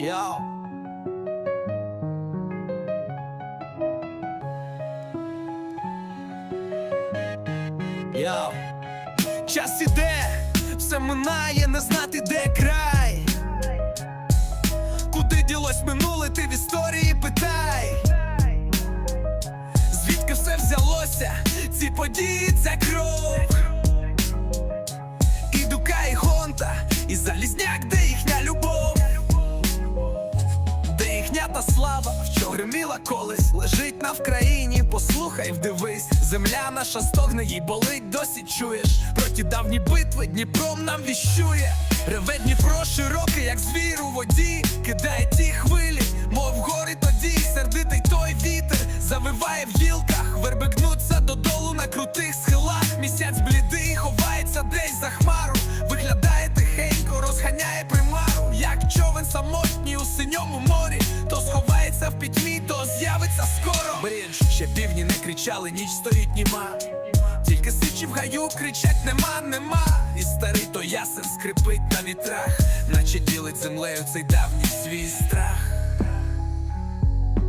Йоу. Йоу. Час іде, все минає, не знати, де край. Куди ділось минуле, ти в історії питай. Звідки все взялося, ці події, ця кров. Де їхня та слава, що гриміла колись, лежить на Вкраїні, послухай, вдивись, земля наша стогне, їй болить, досі чуєш. Про ті давні битви Дніпром нам віщує. Реве Дніпро широкий, як звір у воді, кидає ті хвилі, мов гори тоді, сердитий той вітер, завиває в гілках, верби гнуться додолу на крутих схилах. Місяць блідий, ховається десь за хмару, виглядає тихенько, розганяє примару, як човен самотній у синьому скоро. Ще півні не кричали, ніч стоїть німа. Тільки сичі в гаю кричать нема, нема. І старий то ясен скрипить на вітрах, наче ділить землею цей давній свій страх.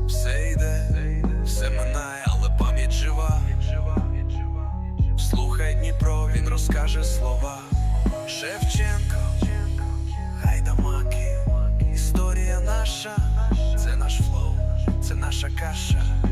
Все йде, все минає, але пам'ять жива. Слухай Дніпро, він розкаже слова. Шевченко, гайдамаки, історія наша, це наш флоу, це наша каша.